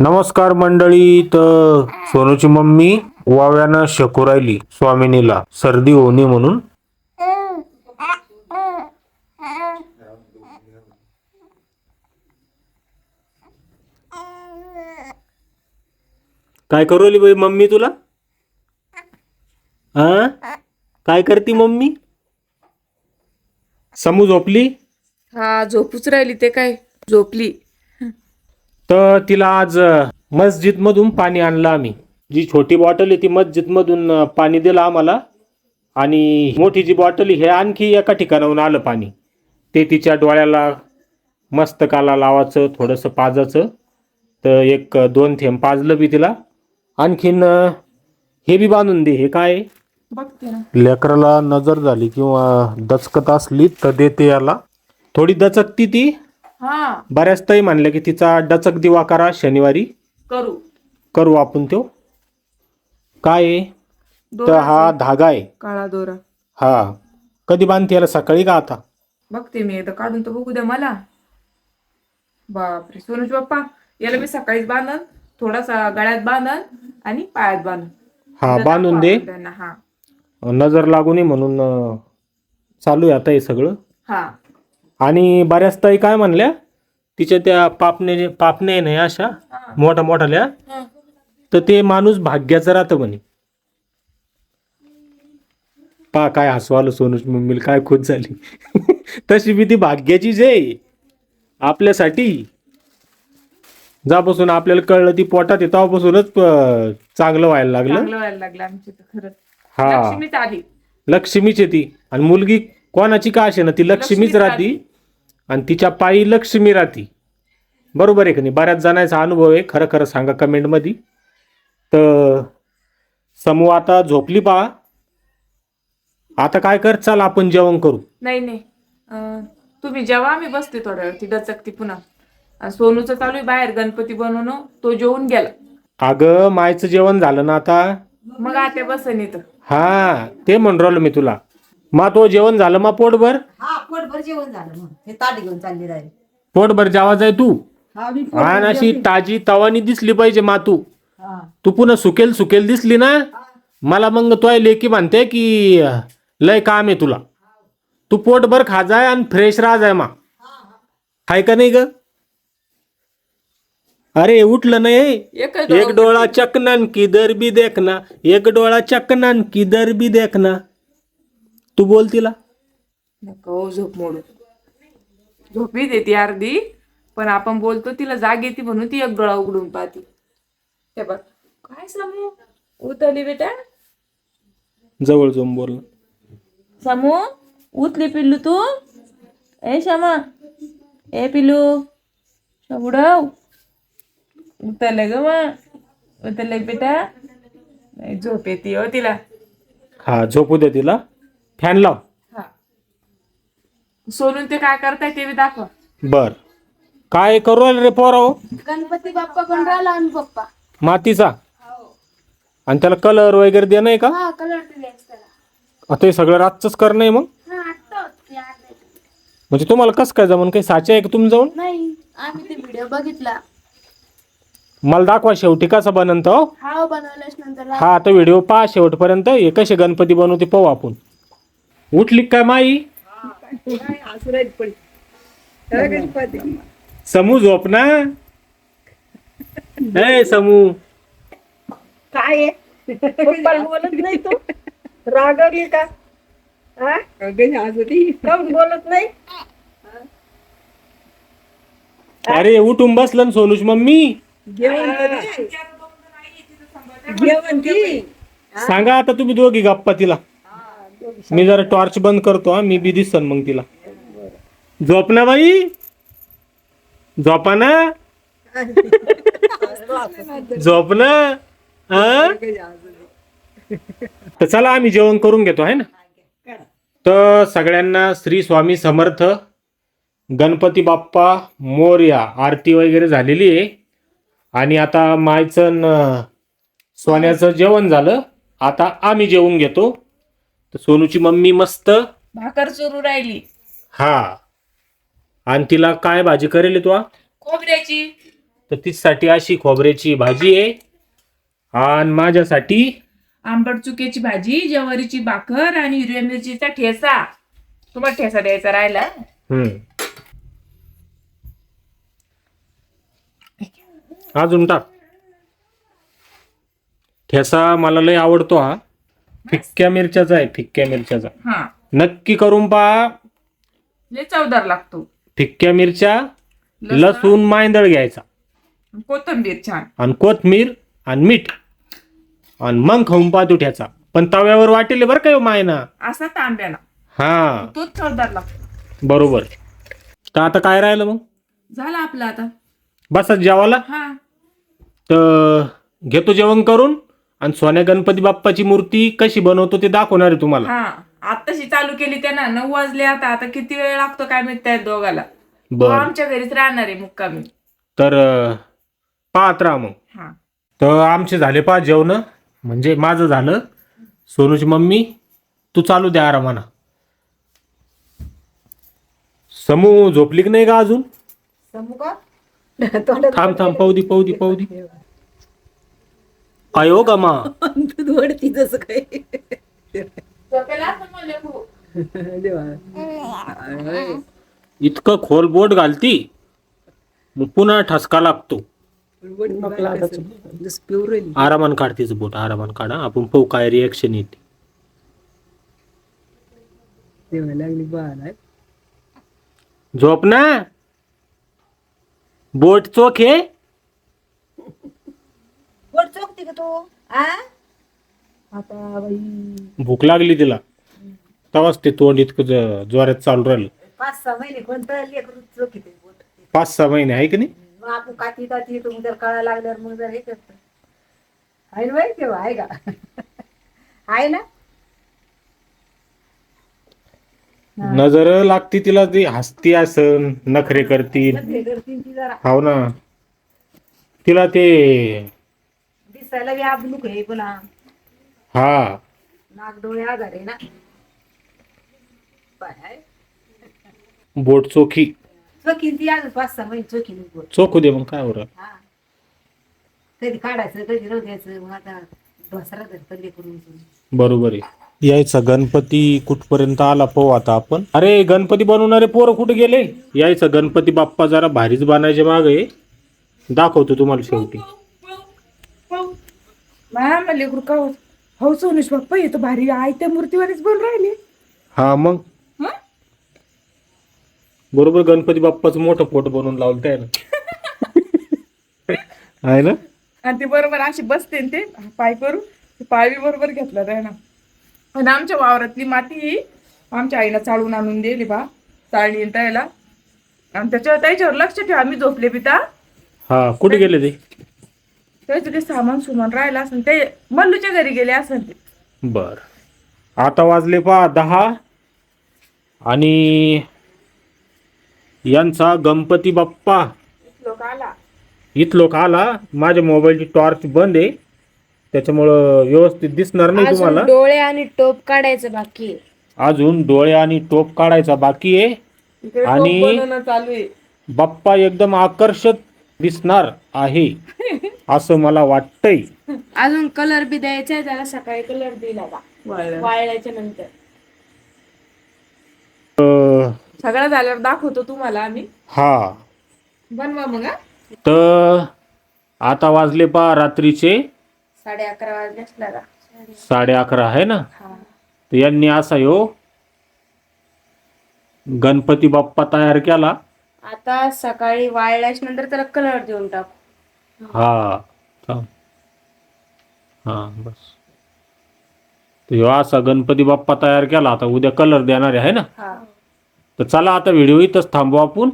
नमस्कार मंडळी तर सोनूची मम्मी वाव्यानं शकू राहिली स्वामिनीला. सर्दी होणे म्हणून. काय करूली बाई मम्मी तुला? हा काय करती मम्मी? समू झोपली? हा झोपूच राहिली ते काय? झोपली. तर तिला आज मस्जिद मधून पाणी आणलं आम्ही. जी छोटी बॉटल आहे ती मस्जिद मधून पाणी दिलं आम्हाला. आणि मोठी जी बॉटल आहे, हे आणखी एका ठिकाणाहून आलं पाणी. ते तिच्या डोळ्याला मस्तकाला लावायचं थोडंसं पाजायचं. तर एक दोन थेंब पाजलं बी तिला. आणखीन हे बी बांधून दे हे काय? आहे? बघते ना. लेकराला नजर झाली किंवा दचकत असली तर देते याला. थोडी दचकती ती. हा. बऱ्याच ताई म्हणल्या की तिचा डचक दिवा करा शनिवारी करू. करू आपण तो काय आहे? तर दोरा हा धागा आहे. काळा दोरा. हा. कधी बांधते याला? सकाळी का आता? बघते मी. एकदा काढून तर बघू द्या मला. बापरे. सोनूज बाप्पा याला मी सकाळीच बांधन थोडासा गळ्यात बांधन आणि पायात बांधन. हा बांधून दाखवा दे. आपण त्यांना हा. नजर लागू नये म्हणून अं, चालू आहे आता हे सगळं. हा. आणि बऱ्याच ताई काय म्हणल्या? तिच्या त्या पापणे पापणे नाही अशा. मोठ्या मोठ्याल्या. तर ते माणूस भाग्याचं राहतं म्हणे. पा काय हसू आलं सोनूच मम्मीला काय खुश झाली. तशी बी ती भाग्याचीच आहे. आपल्यासाठी. ज्यापासून आपल्याला कळलं ती पोटात तेव्हापासूनच चांगलं व्हायला लागलं. व्हायला लागलं खरंच. हा. लक्ष्मीच आली. लक्ष्मीच आहे ती. आणि मुलगी कोणाची का असे ना ती लक्ष्मीच राहती. आणि तिच्या पायी लक्ष्मी राहती. बरोबर आहे का नाही? बऱ्याच जणांचा अनुभव आहे खरं खरं सांगा कमेंटमध्ये. तर समूह आता झोपली पा आता काय कर चल आपण जेवण करू. नाही नाही. अं, तुम्ही जेव्हा आम्ही बसते थोड्या वेळ ती डचकती पुन्हा. आणि सोनूचं चालू आहे बाहेर गणपती बनवणं. तो जेवून गेला. अगं मायचं जेवण झालं ना आता? मग आता बसन इथं. हा ते म्हणून राहिलो मी तुला. मा तो जेवण झालं मा पोटभर? हा. पोटभर जेवण झालं मग हे ताट घेऊन चालली राहील. पोटभर जेवायचं आहे तू? हा मी आणि अशी ताजी तवानी दिसली पाहिजे मा तू हा. तू पुन्हा सुकेल सुकेल दिसली ना? मला मग तो लेकी म्हणते की लय काम आहे तुला. तू पोटभर खा जाय आणि फ्रेश राहा जाय मा हाय का नाही ग? अरे उठलं नाही. एकच एक डोळा चकनान किधर भी देखना. एक डोळा चकनान किधर भी देखना. तू बोल तिला. नको झोप मोडू. झोपी देते अर्धी पण आपण बोलतो तिला जाग येते म्हणून ती एक डोळा उघडून पाहते. हे बघ काय समू? उतरली बेटा. जवळ जाऊन बोल. समू उतली पिल्लू तू. ए श्यामा. ए पिल्लू. शबुडव उतरलं ग मग उतरलं बेटा. नाही झोप येते हो तिला. हा झोपू दे तिला. फॅन लाव. हा सोनून ते काय करताय ते बी दाखवा. बर. काय करू राहिले रे पोराव गणपती बाप्पा पण राहिला आणि पप्पा. मातीचा? आणि त्याला कलर वगैरे देणं आहे का? हा कलर दिलेस त्याला. आता हे सगळं रातच करणं आहे मग? हा आत्ता होती अर्ध्या म्हणजे तुम्हाला कसं काय जमन? काही साचे आहे का तुम्ही जाऊन? नाही आम्ही ते व्हिडिओ बघितला. मला दाखवा शेवटी कसं बनवत हो हा नंतर हा आता व्हिडिओ पहा शेवटपर्यंत. हे कसे गणपती बनवते पाहू आपण. उठली काय माई? समू झोप ना. ए समू. काय आहे? बोलत नाही तू? रागवली का? हा बोलत नाही? अरे उठून बसलं ना सोनूच मम्मी. जेवण कधी? जेवण ती सांगा आता तुम्ही दोघी गप्पा तिला. मी जरा टॉर्च बंद करतो हा. मी बी दिसन मग तिला. झोप ना बाई? झोपा ना झोप ना तर चला आम्ही जेवण करून घेतो आहे ना? तर सगळ्यांना श्री स्वामी समर्थ गणपती बाप्पा मोर्या आरती वगैरे झालेली आहे. आणि आता मायचं सोन्याचं जेवण झालं. आता आम्ही जेवून घेतो. तर सोनूची मम्मी मस्त. भाकर चोरू राहिली. हा. आणि तिला काय भाजी करेल तू खोबऱ्याची. तर तिच्यासाठी अशी खोबऱ्याची भाजी आहे. आणि माझ्यासाठी आंबट चुक्याची भाजी ज्वारीची भाकर आणि हिरव्या मिरचीचा ठेसा तुम्हाला ठेसा द्यायचा राहिला. हम्म. अजून टाक. ठेसा मला लय आवडतो हा. फिक्क्या मिरच्याचा आहे फिक्क्या मिरच्याचा. हा. नक्की करून पहा. लय चवदार लागतो. फिक्क्या मिरच्या लसूण. लसूण मांदळ घ्यायचा. कोथंबीर छान. आणि कोथमीर आणि मीठ. आणि मग खाऊन पाहतो ठ्याचा पण तव्यावर वाटेल बरं का मायना? असा तांब्याला. हा. तोच चवदार लागतो. बरोबर. तर आता काय राहिलं मग? झाला आपला आता. बसा जेवायला. हा. तर घेतो जेवण करून. आणि सोन्या गणपती बाप्पाची मूर्ती कशी बनवतो ते दाखवणार आहे तुम्हाला. हा आताशी चालू केली त्यांना नऊ वाजले आता आता किती वेळ लागतो काय माहीत त्या दोघाला. तो बर. आमच्या घरीच राहणार आहे मुक्कामी. तर अं, पाहत राहा मग. हा. तर आमचे झाले पहा जेवण म्हणजे माझं झालं. सोनूची मम्मी तू चालू द्या आरामाना. समू झोपली की नाही का अजून? समू का? तोंडात थांब थांब पाहू पाहू पाहू मा. दूध वडती जसं. देवा इतकं खोल बोट घालती. मग पुन्हा ठसका लागतो. जसं आरामान काढ तिचं बोट आरामान काढा आपण पाहू काय रिॲक्शन येते. देवा लागली बाळा झोप ना. बोट चोख आहे का तू? आ? आता बाई. भूक लागली तिला. तेव्हाच ते तोंड इतकं ज- जोरात चालू राहिलं. पाच सहा महिने कोणतं लेकरू बोट पाच सहा महिने आहे की नाही? मग आपण काती काती येतो मग जर कळा लागल्यावर मग जर हे करतो. आहे ना बाई तेव्हा आहे का? आहे ना? नजर लागती तिला ती हसती असन नखरे करतील. हे करतील ती जरा. हाव ना. तिला ते दिसायला बी आबलूक आहे पुन्हा हा. नाक डोळे आधार आहे ना. बोट चोखी. चोखीन ती अजून पाच सहा महिने चोखीन बोट. चोखू दे मग काय बरं. हा. कधी काढायचं कधी राहू द्यायचं मग आता ढोसरा धरतं लेकरून बरोबर आहे. यायचा गणपती कुठपर्यंत आला पाहू आता आपण? अरे गणपती बनवणारे पोरं कुठे गेले? यायचा गणपती बाप्पा जरा भारीच बनायचे मागे दाखवतो तुम्हाला शेवटी. मॅम लेकरू का होत हो सोनुष बाप्पा येतो भारी आई त्या मूर्तीवरच बोल राहिले. हा मग? हं? बरोबर गणपती बाप्पाचं मोठं फोटो बनवून लावलं आहे ना आहे ना? आणि ते बरोबर अशी बसते न ते पाय करू ते पाय बी बरोबर घेतला आहे ना आणि आमच्या वावरातली माती आमच्या आईला चाळून आणून दिली बा चाळणी त्याला. आणि त्याच्यावर त्याच्यावर लक्ष ठेवा आम्ही झोपले पिता हा कुठे गेले ते? त्याचं ते सामान सुमान राहिलं असं ते मल्लूच्या घरी गेले असं ते. बर. आता वाजले पा दहा. आणि यांचा गणपती बाप्पा. लोक आला. इथं लोक आला. माझ्या मोबाईलची टॉर्च बंद आहे. त्याच्यामुळं व्यवस्थित दिसणार नाही तुम्हाला. डोळे आणि टोप काढायचं बाकी आहे. अजून डोळे आणि टोप काढायचा बाकी आहे. आणि- चालू आहे. बाप्पा एकदम आकर्षक दिसणार आहे. असं मला वाटतंय. अजून कलर बी द्यायचा आहे त्याला सकाळी कलर दिला बा. वाळल्याच्या नंतर. अं, सगळं झाल्यावर दाखवतो तुम्हाला आम्ही. हा. बनवा मग हा. तर आता वाजले पा रात्रीचे. साडे अकरा वाजले असला साडे अकरा आहे ना? हा. तर यांनी असा यो गणपती बाप्पा तयार केला. आता सकाळी वाळल्याच्या नंतर त्याला कलर देऊन टाकू. हा. थांब. हा बस. तर असा गणपती बाप्पा तयार केला आता उद्या कलर देणार आहे ना? हा. तर चला आता व्हिडिओ इथंच थांबू आपण.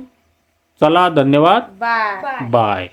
चला धन्यवाद. बाय. बाय.